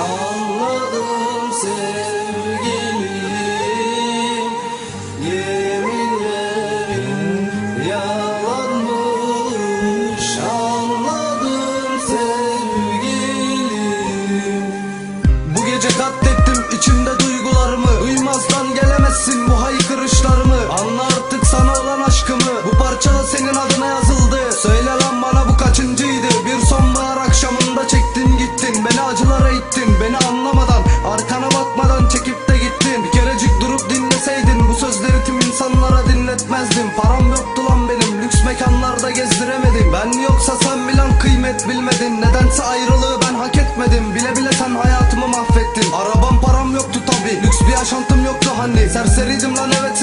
Anladım sevgilim Yeminlerin yalanmış Anladım sevgilim Bu gece katlettim içimde duygularımı. Duymazdan gelemezsin bu haykırışlarımı. Anla Param yoktu lan benim. Lüks mekanlarda gezdiremedim. Ben yoksa sen bilen kıymet bilmedin. Nedense ayrılığı ben hak etmedim. Bile bile sen hayatımı mahvettin. Arabam param yoktu tabi lüks bir yaşantım yoktu hani. Serseriydim lan evet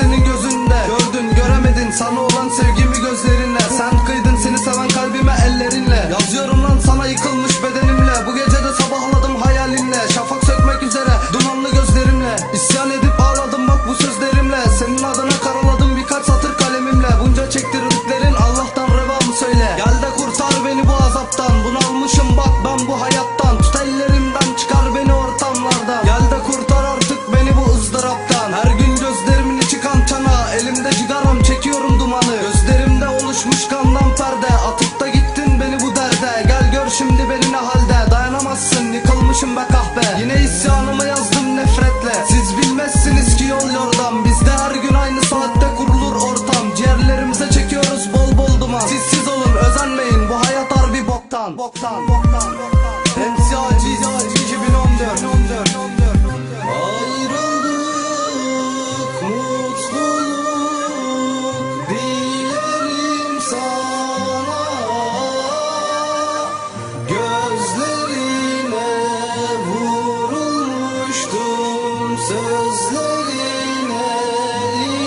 Sözlerine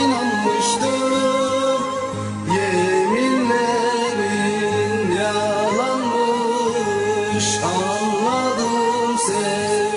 inanmıştım Yeminlerin yalanmış. Anladım seni.